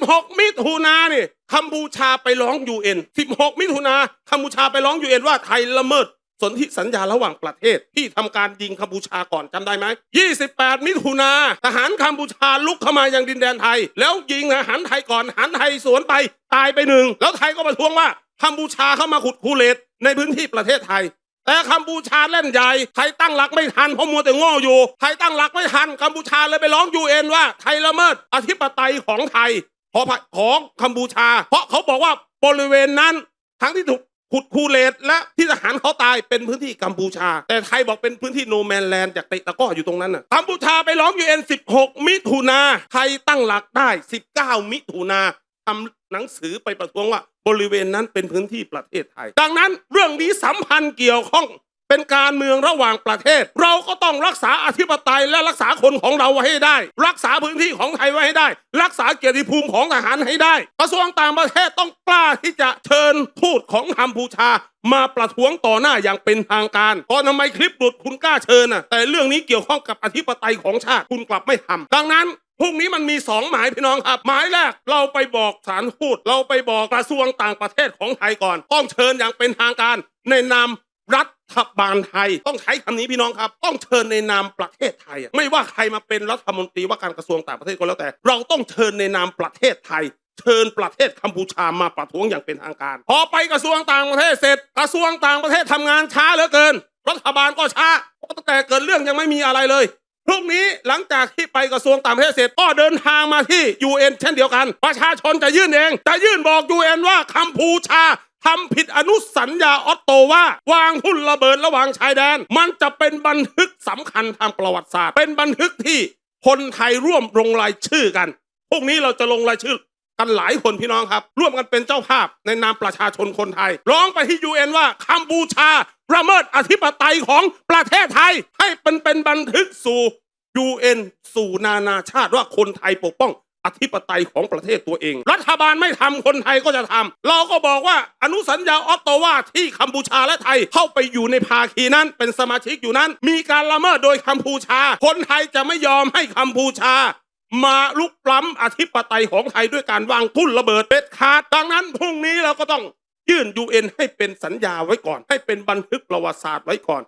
16 มิถุนาเนี่ยกัมพูชาไปร้องยูเอ็น16 มิถุนากัมพูชาไปร้องยูเอ็นว่าไทยละเมิดสนธิสัญญาระหว่างประเทศที่ทำการยิงกัมพูชาก่อนจำได้ไหม 28 มิถุนาทหารกัมพูชาลุกเข้ามายังดินแดนไทย แล้วยิงทหารไทยก่อนทหารไทยสวนไปตายไปหนึ่ง แล้วไทยก็ประท้วงว่ากัมพูชาเข้ามาขุดคูเลตในพื้นที่ประเทศไทย แต่กัมพูชาเล่นใหญ่ไทยตั้งหลักไม่ทันเพราะมัวแต่ง่อยู่ไทยตั้งหลักไม่ทันกัมพูชาเลยไปร้องยูเอ็นว่าไทยละเมิดอธิปไตยของไทย ขอภัยของกัมพูชา เพราะเขาบอกว่าบริเวณนั้นทั้งที่ถูกขุดคูเลตและที่ทหารเขาตายเป็นพื้นที่กัมพูชา แต่ไทยบอกเป็นพื้นที่โนแมนแลนด์จากเตะตะก้ออยู่ตรงนั้นน่ะกัมพูชาไปร้องยูเอ็น16 มิถุนาไทยตั้งหลักได้ 19 มิถุนาทำหนังสือไปประท้วงว่าบริเวณนั้นเป็นพื้นที่ประเทศไทย ดังนั้นเรื่องนี้สัมพันธ์เกี่ยวข้อง เป็นการเมืองระหว่างประเทศ เราก็ต้องรักษาอธิปไตยและรักษาคนของเราไว้ให้ได้ รักษาพื้นที่ของไทยไว้ให้ได้ รักษาเกียรติภูมิของทหารให้ได้ กระทรวงต่างประเทศต้องกล้าที่จะเชิญทูตของกัมพูชา มาประท้วงต่อหน้าอย่างเป็นทางการเพราะทำไมคลิปหลุดคุณกล้าเชิญน่ะแต่เรื่องนี้เกี่ยวข้องกับอธิปไตยของชาติคุณกลับไม่ทำดังนั้นพรุ่งนี้มันมีสองหมายพี่น้องครับ หมายแรกเราไปบอกสารทูตเราไปบอกกระทรวงต่างประเทศของไทยก่อน ต้องเชิญอย่างเป็นทางการในนามรัฐ ฐบาลไทยต้องใช้คำนี้พี่น้องครับ ต้องเชิญในนามประเทศไทยอะไม่ว่าใครมาเป็นรัฐมนตรีว่าการกระทรวงต่างประเทศก็แล้วแต่ เราต้องเชิญในนามประเทศไทย เชิญประเทศกัมพูชามาประท้วงอย่างเป็นทางการ พอไปกระทรวงต่างประเทศเสร็จ กระทรวงต่างประเทศทำงานช้าเหลือเกิน รัฐบาลก็ช้าตั้งแต่เกิดเรื่องยังไม่มีอะไรเลยพรุ่งนี้หลังจากที่ไปกระทรวงต่างประเทศเสร็จก็เดินทางมาที่ UN เช่นเดียวกัน ประชาชนจะยื่นเอง จะยื่นบอก UN ว่ากัมพูชา ทำผิดอนุสัญญาออตโตว่า วางหุ้นระเบิดระหว่างชายแดน มันจะเป็นบันทึกสำคัญทางประวัติศาสตร์ เป็นบันทึกที่คนไทยร่วมลงรายชื่อกันพรุ่งนี้เราจะลงรายชื่อกันหลายคนพี่น้องครับ ร่วมกันเป็นเจ้าภาพในนามประชาชนคนไทย ร้องไปที่ยูเอ็นว่ากัมพูชาระเมิดอธิปไตยของประเทศไทย ให้เป็นเป็นบันทึกสู่ยูเอ็นสู่นานาชาติว่าคนไทยปกป้อง อธิปไตยของประเทศตัวเอง รัฐบาลไม่ทำคนไทยก็จะทำเราก็บอกว่าอนุสัญญาออตโตวาที่กัมพูชาและไทยเข้าไปอยู่ในภาคีนั้น เป็นสมาชิกอยู่นั้น มีการละเมิดโดยกัมพูชา คนไทยจะไม่ยอมให้กัมพูชามาลุกล้ำอธิปไตยของไทยด้วยการวางทุ่นระเบิดเด็ดขาดดังนั้นพรุ่งนี้เราก็ต้องยื่นยูเอ็นให้เป็นสัญญาไว้ก่อน ให้เป็นบันทึกประวัติศาสตร์ไว้ก่อน